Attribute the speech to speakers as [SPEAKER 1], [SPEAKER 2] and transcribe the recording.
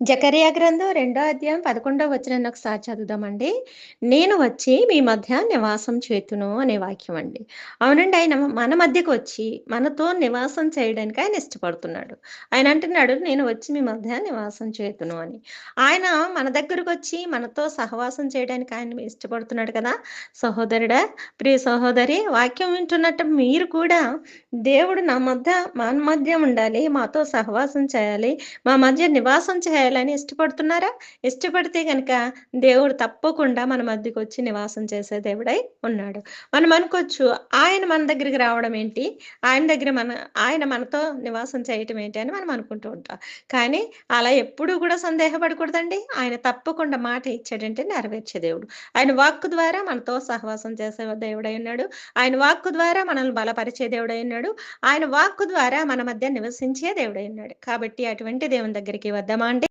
[SPEAKER 1] జకరియా గ్రంథం రెండో అధ్యాయం పదకొండో వచ్చిన ఒకసారి చదువుదామండి. నేను వచ్చి మీ మధ్య నివాసం చేతును అనే వాక్యం అండి. అవునండి ఆయన మన మధ్యకు వచ్చి మనతో నివాసం చేయడానికి ఆయన ఇష్టపడుతున్నాడు. ఆయన అంటున్నాడు నేను వచ్చి మీ మధ్య నివాసం చేతును అని. ఆయన మన దగ్గరకు వచ్చి మనతో సహవాసం చేయడానికి ఆయన ఇష్టపడుతున్నాడు కదా. సహోదరుడా ప్రియ సహోదరి వాక్యం వింటున్నట్టు మీరు కూడా దేవుడు నా మధ్య మన మధ్య ఉండాలి మాతో సహవాసం చేయాలి మా మధ్య నివాసం చేయాలి చేయాలని ఇష్టపడుతున్నారా? ఇష్టపడితే కనుక దేవుడు తప్పకుండా మన మధ్యకి వచ్చి నివాసం చేసే దేవుడై ఉన్నాడు. మనం అనుకోవచ్చు ఆయన మన దగ్గరికి రావడం ఏంటి? ఆయన దగ్గర మన ఆయన మనతో నివాసం చేయటం ఏంటి అని మనం అనుకుంటూ ఉంటాం. కానీ అలా ఎప్పుడూ కూడా సందేహపడకూడదండి. ఆయన తప్పకుండా మాట ఇచ్చాడంటే నెరవేర్చే దేవుడు. ఆయన వాక్కు ద్వారా మనతో సహవాసం చేసే దేవుడై ఉన్నాడు. ఆయన వాక్కు ద్వారా మనల్ని బలపరిచే దేవుడై ఉన్నాడు. ఆయన వాక్కు ద్వారా మన మధ్య నివసించే దేవుడై ఉన్నాడు. కాబట్టి అటువంటి దేవుని దగ్గరికి వద్దామా అంటే